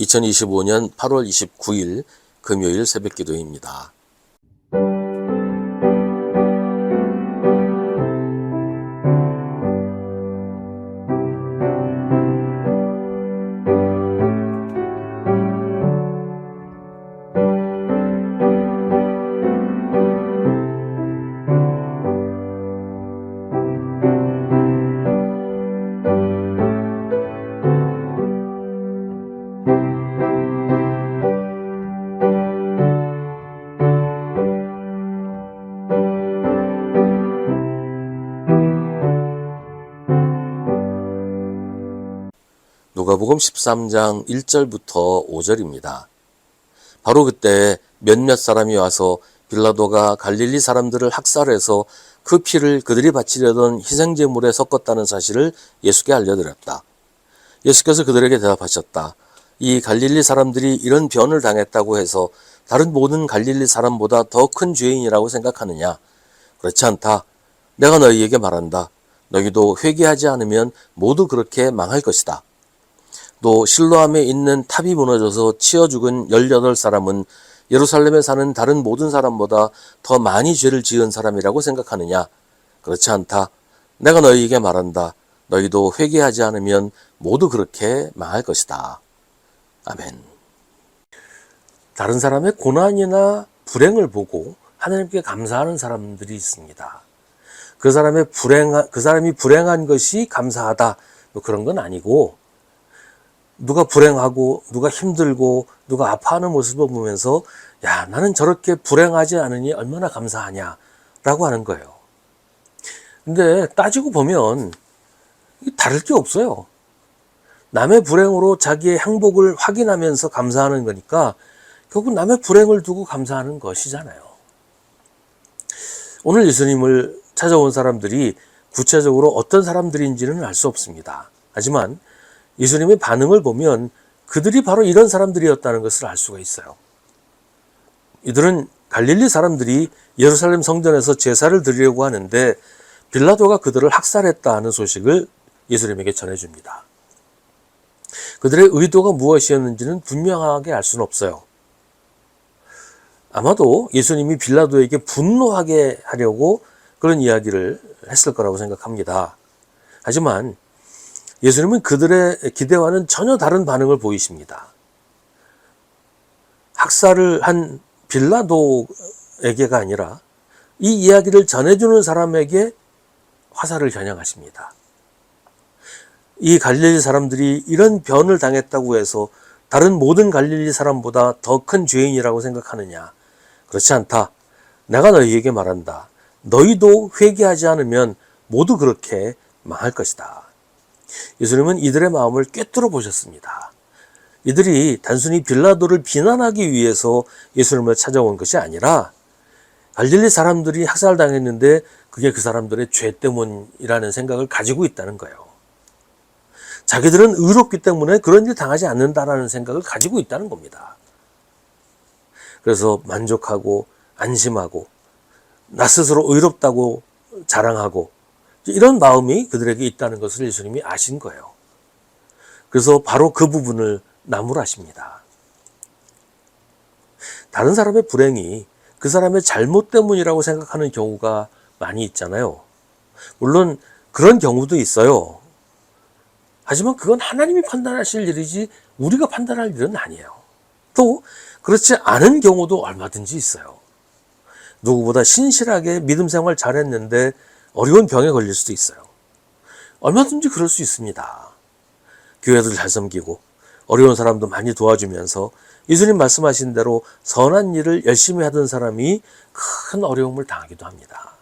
2025년 8월 29일 금요일 새벽 기도입니다. 누가복음 13장 1절부터 5절입니다. 바로 그때 몇몇 사람이 와서 빌라도가 갈릴리 사람들을 학살해서 그 피를 그들이 바치려던 희생제물에 섞었다는 사실을 예수께 알려드렸다. 예수께서 그들에게 대답하셨다. 이 갈릴리 사람들이 이런 변을 당했다고 해서 다른 모든 갈릴리 사람보다 더 큰 죄인이라고 생각하느냐? 그렇지 않다. 내가 너희에게 말한다. 너희도 회개하지 않으면 모두 그렇게 망할 것이다. 또 실로암에 있는 탑이 무너져서 치어 죽은 18사람은 예루살렘에 사는 다른 모든 사람보다 더 많이 죄를 지은 사람이라고 생각하느냐? 그렇지 않다. 내가 너희에게 말한다. 너희도 회개하지 않으면 모두 그렇게 망할 것이다. 아멘. 다른 사람의 고난이나 불행을 보고 하나님께 감사하는 사람들이 있습니다. 그 사람의 불행, 그 사람이 불행한 것이 감사하다. 뭐 그런 건 아니고, 누가 불행하고 누가 힘들고 누가 아파하는 모습을 보면서 야 나는 저렇게 불행하지 않으니 얼마나 감사하냐 라고 하는 거예요. 근데 따지고 보면 다를 게 없어요. 남의 불행으로 자기의 행복을 확인하면서 감사하는 거니까 결국 남의 불행을 두고 감사하는 것이잖아요. 오늘 예수님을 찾아온 사람들이 구체적으로 어떤 사람들인지는 알 수 없습니다. 하지만 예수님의 반응을 보면 그들이 바로 이런 사람들이었다는 것을 알 수가 있어요. 이들은 갈릴리 사람들이 예루살렘 성전에서 제사를 드리려고 하는데 빌라도가 그들을 학살했다 하는 소식을 예수님에게 전해줍니다. 그들의 의도가 무엇이었는지는 분명하게 알 수는 없어요. 아마도 예수님이 빌라도에게 분노하게 하려고 그런 이야기를 했을 거라고 생각합니다. 하지만 예수님은 그들의 기대와는 전혀 다른 반응을 보이십니다. 학살을 한 빌라도에게가 아니라 이 이야기를 전해주는 사람에게 화살을 겨냥하십니다. 이 갈릴리 사람들이 이런 변을 당했다고 해서 다른 모든 갈릴리 사람보다 더 큰 죄인이라고 생각하느냐? 그렇지 않다. 내가 너희에게 말한다. 너희도 회개하지 않으면 모두 그렇게 망할 것이다. 예수님은 이들의 마음을 꿰뚫어 보셨습니다. 이들이 단순히 빌라도를 비난하기 위해서 예수님을 찾아온 것이 아니라 갈릴리 사람들이 학살당했는데 그게 그 사람들의 죄 때문이라는 생각을 가지고 있다는 거예요. 자기들은 의롭기 때문에 그런 일 당하지 않는다라는 생각을 가지고 있다는 겁니다. 그래서 만족하고 안심하고 나 스스로 의롭다고 자랑하고 이런 마음이 그들에게 있다는 것을 예수님이 아신 거예요. 그래서 바로 그 부분을 나무라십니다. 다른 사람의 불행이 그 사람의 잘못 때문이라고 생각하는 경우가 많이 있잖아요. 물론 그런 경우도 있어요. 하지만 그건 하나님이 판단하실 일이지 우리가 판단할 일은 아니에요. 또 그렇지 않은 경우도 얼마든지 있어요. 누구보다 신실하게 믿음 생활 잘했는데 어려운 병에 걸릴 수도 있어요. 얼마든지 그럴 수 있습니다. 교회들 잘 섬기고 어려운 사람도 많이 도와주면서 예수님 말씀하신 대로 선한 일을 열심히 하던 사람이 큰 어려움을 당하기도 합니다.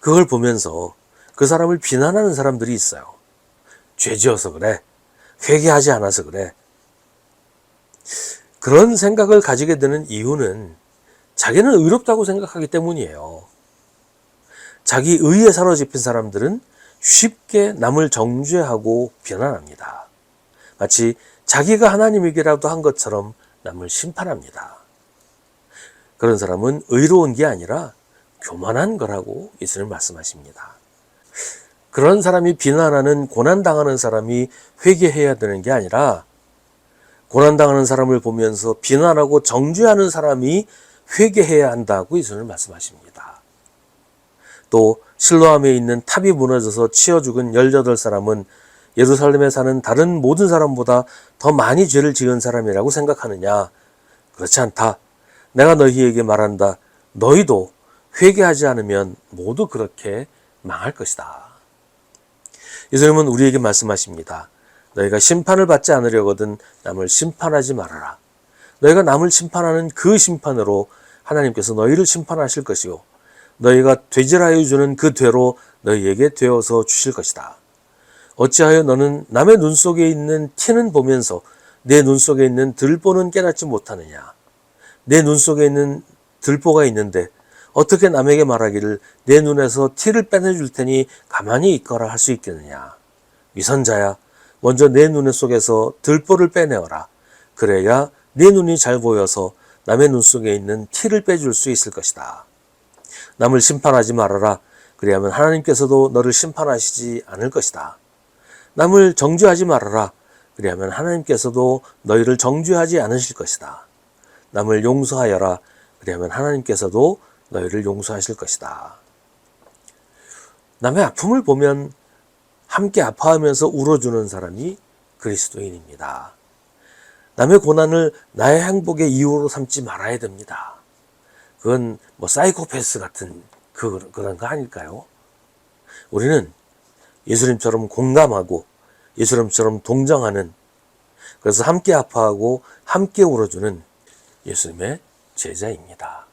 그걸 보면서 그 사람을 비난하는 사람들이 있어요. 죄 지어서 그래. 회개하지 않아서 그래. 그런 생각을 가지게 되는 이유는 자기는 의롭다고 생각하기 때문이에요. 자기 의에 사로잡힌 사람들은 쉽게 남을 정죄하고 비난합니다. 마치 자기가 하나님이기라도 한 것처럼 남을 심판합니다. 그런 사람은 의로운 게 아니라 교만한 거라고 예수님 말씀하십니다. 그런 사람이 비난하는 고난당하는 사람이 회개해야 되는 게 아니라 고난당하는 사람을 보면서 비난하고 정죄하는 사람이 회개해야 한다고 예수님은 말씀하십니다. 또 실로암에 있는 탑이 무너져서 치어 죽은 18사람은 예루살렘에 사는 다른 모든 사람보다 더 많이 죄를 지은 사람이라고 생각하느냐? 그렇지 않다. 내가 너희에게 말한다. 너희도 회개하지 않으면 모두 그렇게 망할 것이다. 예수님은 우리에게 말씀하십니다. 너희가 심판을 받지 않으려거든 남을 심판하지 말아라. 너희가 남을 심판하는 그 심판으로 하나님께서 너희를 심판하실 것이요. 너희가 되질하여 주는 그 되로 너희에게 되어서 주실 것이다. 어찌하여 너는 남의 눈 속에 있는 티는 보면서 내 눈 속에 있는 들보는 깨닫지 못하느냐? 내 눈 속에 있는 들보가 있는데 어떻게 남에게 말하기를 내 눈에서 티를 빼내줄 테니 가만히 있거라 할 수 있겠느냐? 위선자야, 먼저 내눈 속에서 들보를 빼내어라. 그래야 네 눈이 잘 보여서 남의 눈 속에 있는 티를 빼줄 수 있을 것이다. 남을 심판하지 말아라. 그리하면 하나님께서도 너를 심판하시지 않을 것이다. 남을 정죄하지 말아라. 그리하면 하나님께서도 너희를 정죄하지 않으실 것이다. 남을 용서하여라. 그리하면 하나님께서도 너희를 용서하실 것이다. 남의 아픔을 보면 함께 아파하면서 울어주는 사람이 그리스도인입니다. 남의 고난을 나의 행복의 이유로 삼지 말아야 됩니다. 그건 뭐 사이코패스 같은 그, 그런 거 아닐까요? 우리는 예수님처럼 공감하고 예수님처럼 동정하는 그래서 함께 아파하고 함께 울어주는 예수님의 제자입니다.